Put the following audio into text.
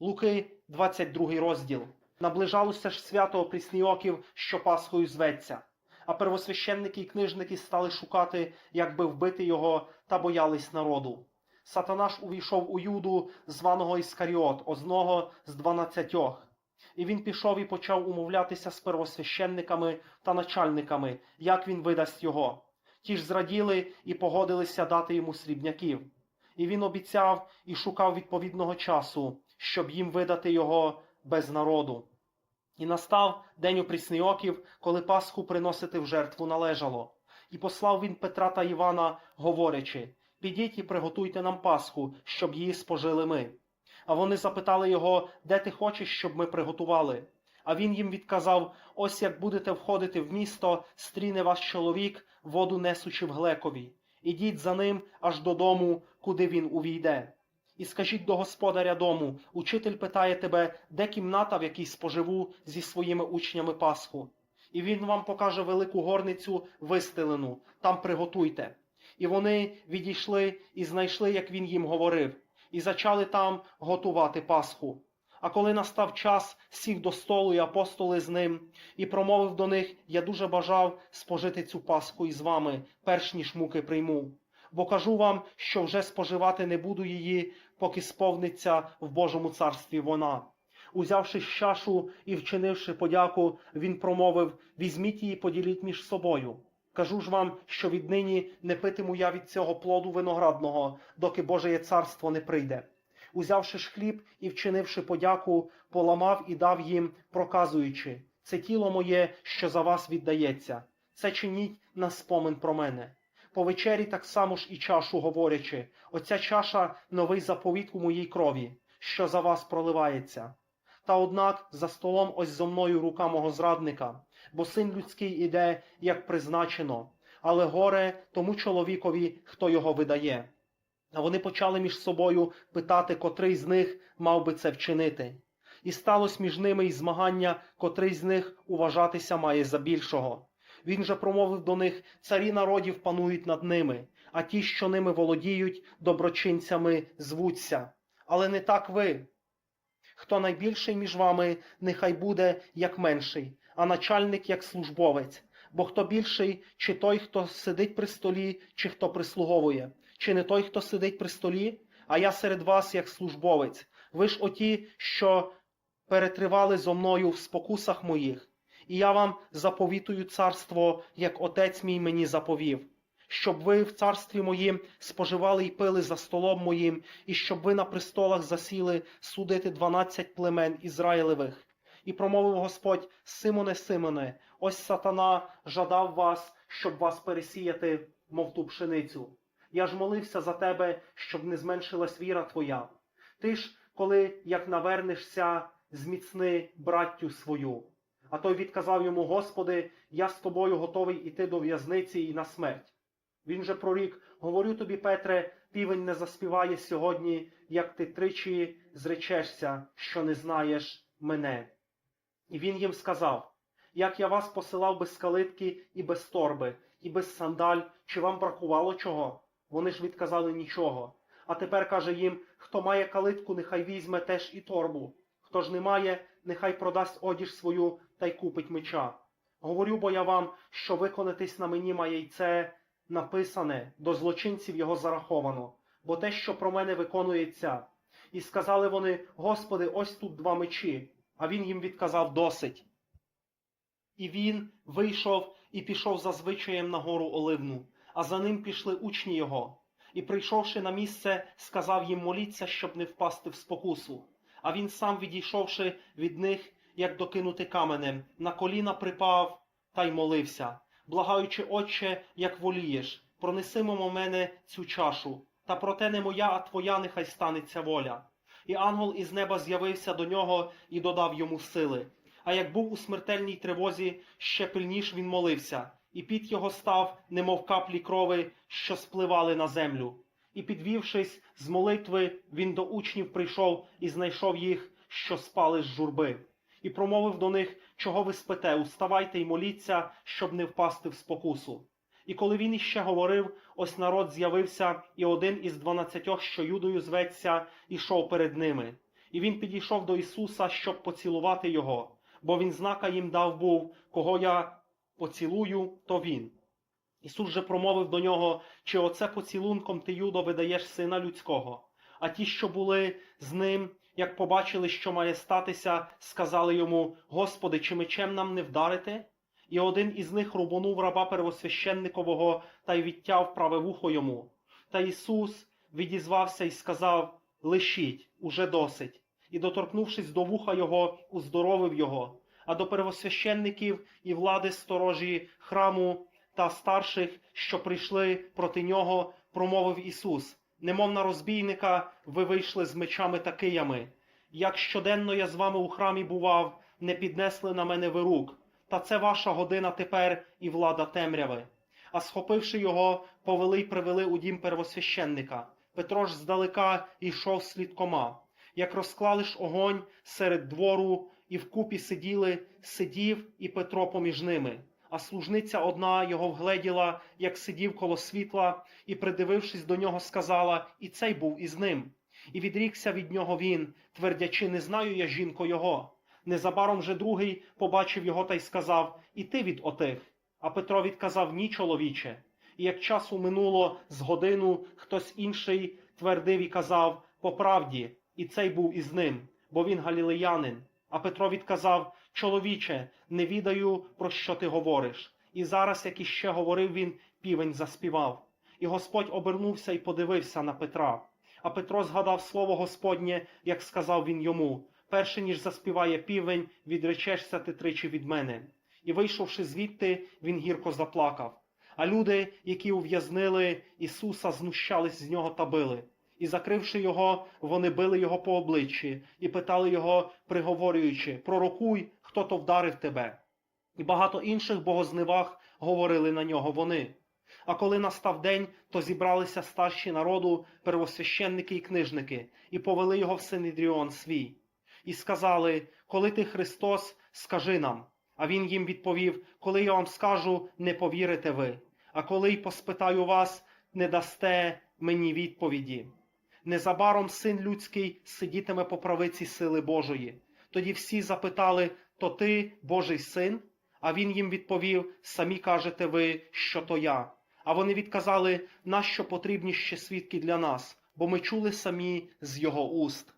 Луки, 22 розділ. Наближалося ж свято Прісніоків, що Пасхою зветься. А первосвященники і книжники стали шукати, як би вбити його, та боялись народу. Сатана ж увійшов у Юду, званого Іскаріот, одного з дванадцятьох. І він пішов і почав умовлятися з первосвященниками та начальниками, як він видасть його. Ті ж зраділи і погодилися дати йому срібняків. І він обіцяв і шукав відповідного часу, щоб їм видати його без народу. І настав день опрісніоків, коли Пасху приносити в жертву належало. І послав він Петра та Івана, говорячи: Підіть і приготуйте нам Пасху, щоб її спожили ми. А вони запитали його, де ти хочеш, щоб ми приготували. А він їм відказав: Ось як будете входити в місто, стріне вас чоловік, воду несучи в глекові. Ідіть за ним аж додому, куди він увійде. І скажіть до господаря дому: учитель питає тебе, де кімната, в якій споживу зі своїми учнями Пасху. І він вам покаже велику горницю вистелену, там приготуйте. І вони відійшли і знайшли, як він їм говорив, і зачали там готувати Пасху. А коли настав час, сів до столу і апостоли з ним, і промовив до них: Я дуже бажав спожити цю Пасху із вами, перш ніж муки прийму. Бо кажу вам, що вже споживати не буду її, поки сповниться в Божому царстві вона. Узявши чашу і вчинивши подяку, він промовив: Візьміть її, поділіть між собою. Кажу ж вам, що віднині не питиму я від цього плоду виноградного, доки Божеє царство не прийде. Узявши ж хліб і вчинивши подяку, поламав і дав їм, проказуючи: це тіло моє, що за вас віддається. Це чиніть на спомин про мене. По вечері так само ж і чашу говорячи: оця чаша новий заповіт у моїй крові, що за вас проливається. Та однак за столом ось зо мною рука мого зрадника, бо син людський іде, як призначено, але горе тому чоловікові, хто його видає. А вони почали між собою питати, котрий з них мав би це вчинити. І сталося між ними й змагання, котрий з них уважатися має за більшого. Він же промовив до них: царі народів панують над ними, а ті, що ними володіють, доброчинцями звуться. Але не так ви. Хто найбільший між вами, нехай буде як менший, а начальник як службовець. Бо хто більший, чи той, хто сидить при столі, чи хто прислуговує, чи не той, хто сидить при столі, а я серед вас як службовець. Ви ж оті, що перетривали зо мною в спокусах моїх, і я вам заповітую царство, як отець мій мені заповів, щоб ви в царстві моїм споживали й пили за столом моїм, і щоб ви на престолах засіли судити дванадцять племен Ізраїлевих. І промовив Господь Симоне, Симоне, ось сатана жадав вас, щоб вас пересіяти, мов ту пшеницю. Я ж молився за тебе, щоб не зменшилась віра твоя. Ти ж, коли як навернешся, зміцни браттю свою. А той відказав йому, Господи, я з тобою готовий іти до в'язниці і на смерть. Він же прорік, говорю тобі, Петре, півень не заспіває сьогодні, як ти тричі зречешся, що не знаєш мене. І він їм сказав: Як я вас посилав без калитки і без торби, і без сандаль, чи вам бракувало чого? Вони ж відказали нічого. А тепер каже їм: хто має калитку, нехай візьме теж і торбу. Хто ж не має, нехай продасть одіж свою та й купить меча. Говорю бо я вам, що виконатись на мені має й це написане, до злочинців його зараховано, бо те, що про мене виконується. І сказали вони: Господи, ось тут два мечі. А він їм відказав досить. І він вийшов і пішов за звичаєм на гору Оливну, а за ним пішли учні його. І, прийшовши на місце, сказав їм моліться, щоб не впасти в спокусу. А він сам, відійшовши від них, як докинути каменем, на коліна припав та й молився, благаючи, Отче, як волієш, пронеси мимо мене цю чашу, та проте не моя, а твоя нехай станеться воля. І ангел із неба з'явився до нього і додав йому сили. А як був у смертельній тривозі, ще пильніш він молився, і під його став, немов каплі крови, що спливали на землю. І, підвівшись з молитви, він до учнів прийшов і знайшов їх, що спали з журби, і промовив до них, чого ви спите, уставайте й моліться, щоб не впасти в спокусу. І коли він іще говорив, ось народ з'явився, і один із дванадцятьох, що юдою зветься, ішов перед ними. І він підійшов до Ісуса, щоб поцілувати його, бо він знака їм дав був, кого я поцілую, то він. Ісус же промовив до нього, чи оце поцілунком ти, Юдо, видаєш сина людського. А ті, що були з ним, як побачили, що має статися, сказали йому: Господи, чи мечем нам не вдарити? І один із них рубанув раба первосвященникового та й відтяв праве вухо йому. Та Ісус відізвався і сказав: Лишіть, уже досить. І, доторкнувшись до вуха його, уздоровив його. А до первосвященників і влади сторожі храму та старших, що прийшли проти нього, промовив Ісус: Немов на розбійника, ви вийшли з мечами та киями. Як щоденно я з вами у храмі бував, не піднесли на мене ви рук. Та це ваша година тепер і влада темряви. А схопивши його, повели й привели у дім первосвященника. Петро ж здалека йшов слідкома. Як розклали ж огонь серед двору, і вкупі сиділи, сидів і Петро поміж ними. А служниця одна його вгледіла, як сидів коло світла, і, придивившись до нього, сказала: І цей був із ним. І відрікся від нього він, твердячи, не знаю я жінко його. Незабаром же другий побачив його та й сказав: І ти від отих. А Петро відказав: Ні, чоловіче. І як часу минуло з годину, хтось інший твердив і казав: По правді, і цей був із ним, бо він галілеянин. А Петро відказав: Чоловіче, не відаю, про що ти говориш. І зараз, як іще говорив він, півень заспівав. І Господь обернувся і подивився на Петра. А Петро згадав слово Господнє, як сказав він йому: перше ніж заспіває півень, відречешся ти тричі від мене. І вийшовши звідти, він гірко заплакав. А люди, які ув'язнили Ісуса, знущались з нього та били. І, закривши його, вони били його по обличчі і питали його, приговорюючи: Пророкуй, хто то вдарив тебе. І багато інших богозневаг говорили на нього вони. А коли настав день, то зібралися старші народу, первосвященники і книжники, і повели його в Синедріон свій. І сказали: Коли ти Христос, скажи нам. А він їм відповів: Коли я вам скажу, не повірите ви. А коли й поспитаю вас, не дасте мені відповіді. Незабаром син людський сидітиме по правиці сили Божої. Тоді всі запитали: То ти Божий син? А він їм відповів: Самі кажете ви, що то я. А вони відказали, нащо потрібні ще свідки для нас, бо ми чули самі з його уст.